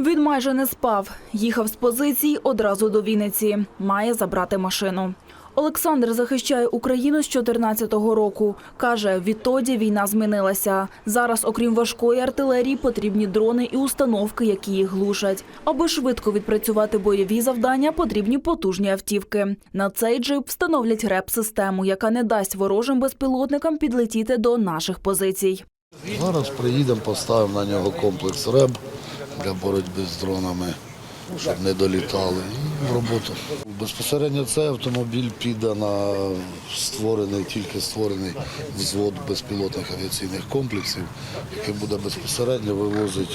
Він майже не спав. Їхав з позицій одразу до Вінниці. Має забрати машину. Олександр захищає Україну з 2014 року. Каже, відтоді війна змінилася. Зараз, окрім важкої артилерії, потрібні дрони і установки, які їх глушать. Аби швидко відпрацювати бойові завдання, потрібні потужні автівки. На цей джип встановлять реп-систему, яка не дасть ворожим безпілотникам підлетіти до наших позицій. Зараз приїдемо, поставимо на нього комплекс РЕБ для боротьби з дронами, щоб не долітали. І в роботу. Безпосередньо цей автомобіль піде на створений, тільки створений взвод безпілотних авіаційних комплексів, який буде безпосередньо вивозити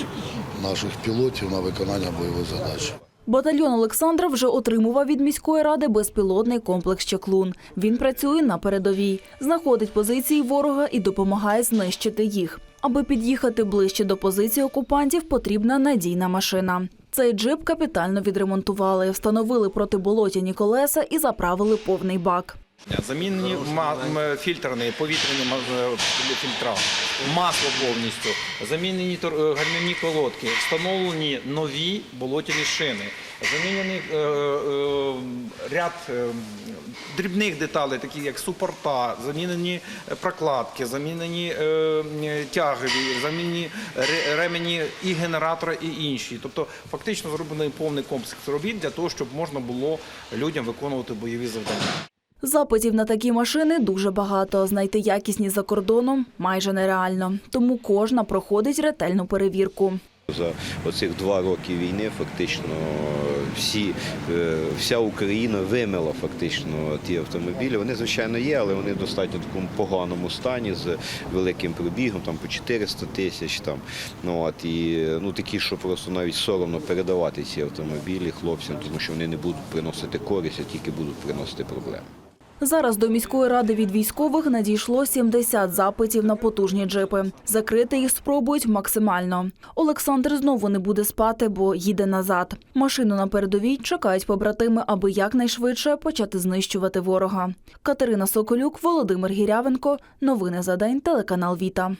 наших пілотів на виконання бойових задач. Батальйон Олександра вже отримував від міської ради безпілотний комплекс «Чаклун». Він працює на передовій, знаходить позиції ворога і допомагає знищити їх. Аби під'їхати ближче до позиції окупантів, потрібна надійна машина. Цей джип капітально відремонтували, встановили протиболотяні колеса і заправили повний бак. Замінені фільтрні, повітряні е, фільтра, масло повністю, замінені е, гальмівні колодки, встановлені нові болотяні шини, замінений е, е, ряд е, дрібних деталей, такі як супорта, замінені прокладки, замінені е, тягові, замінені ре- ремені і генератора, і інші. Тобто фактично зроблений повний комплекс робіт для того, щоб можна було людям виконувати бойові завдання. Запитів на такі машини дуже багато. Знайти якісні за кордоном майже нереально. Тому кожна проходить ретельну перевірку. За оцих два роки війни фактично всі, е, вся Україна вимила фактично ті автомобілі. Вони, звичайно, є, але вони в достатньо такому поганому стані з великим пробігом, там по 400 тисяч. Там, ну, от, і, ну, такі, що просто навіть соромно передавати ці автомобілі хлопцям, тому що вони не будуть приносити користь, а тільки будуть приносити проблеми. Зараз до міської ради від військових надійшло 70 запитів на потужні джипи. Закрити їх спробують максимально. Олександр знову не буде спати, бо їде назад. Машину на передовій чекають побратими, аби якнайшвидше почати знищувати ворога. Катерина Соколюк, Володимир Гірявенко. Новини за день. Телеканал Віта.